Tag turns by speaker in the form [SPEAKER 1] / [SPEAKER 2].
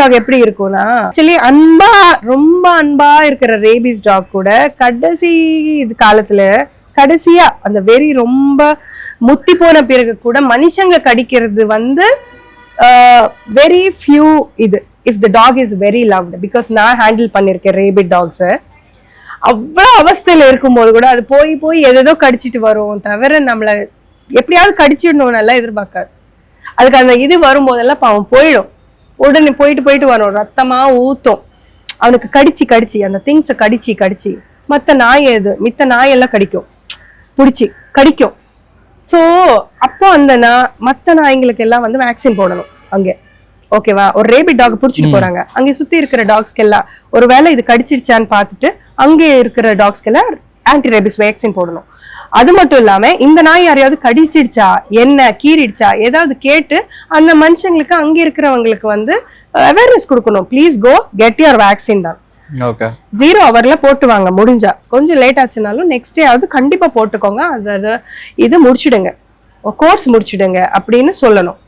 [SPEAKER 1] Talk எப்படி இருக்கும்னா actually அன்பா ரொம்ப அன்பா இருக்கிற ரேபிஸ் டாக் கூட கடைசி இது காலத்துல கடைசியா அந்த வெறி ரொம்ப முத்தி போன பிறகு கூட மனுஷங்க கடிக்கிறது வந்து வெரி ஃபியூ இது. If the dog is very loved because நான் ஹேண்டில் பண்ணியிருக்கேன் ரேபிட் டாக்ஸை அவ்வளவு அவஸ்தையில் இருக்கும்போது கூட அது போய் போய் எதோ கடிச்சிட்டு வரும். தவிர நம்மள எப்படியாவது கடிச்சிடணும் நல்லா எதிர்பார்க்காது. அதுக்கு அந்த இது வரும்போதெல்லாம் பாவம் போயிடும். உடனே போயிட்டு போயிட்டு வரும். ரத்தமா ஊத்தும். அவனுக்கு கடிச்சு கடிச்சு. அந்த திங்ஸை கடிச்சு கடிச்சு. மத்த நாய் எது? மித்த நாய் எல்லாம் கடிக்கும். பிடிச்சி கடிக்கும். ஸோ அப்போ அந்த நா மற்ற நாய்ங்களுக்கு எல்லாம் வந்து வேக்சின் போடணும் அங்கே. ஓகேவா ஒரு ரேபிட் டாக் பிடிச்சிட்டு போறாங்க. அங்கே சுத்தி இருக்கிற டாக்ஸ்க்கு எல்லாம். ஒருவேளை இது கடிச்சிருச்சான்னு பார்த்துட்டு அங்கே இருக்கிற டாக்ஸ்க்கு எல்லாம் ஆன்டி ரேபிஸ் வேக்சின் போடணும். அது மட்டும் இல்லாம இந்த நாய் யாரையாவது கடிச்சிடுச்சா என்ன கீறிடுச்சா ஏதாவது கேட்டு அந்த மனுஷங்களுக்கு அங்க இருக்கிறவங்களுக்கு வந்து அவேர்னஸ் கொடுக்கணும். Please go get your vaccine தான்
[SPEAKER 2] ஓகே
[SPEAKER 1] ஜீரோ ஹவர்ல போட்டுவாங்க முடிஞ்சா. கொஞ்சம் லேட் ஆச்சுனாலும் நெக்ஸ்ட் டே ஆகுது கண்டிப்பா போட்டுக்கோங்க. அது அது இது முடிச்சிடுங்க. கோர்ஸ் முடிச்சிடுங்க அப்படின்னு சொல்லணும்.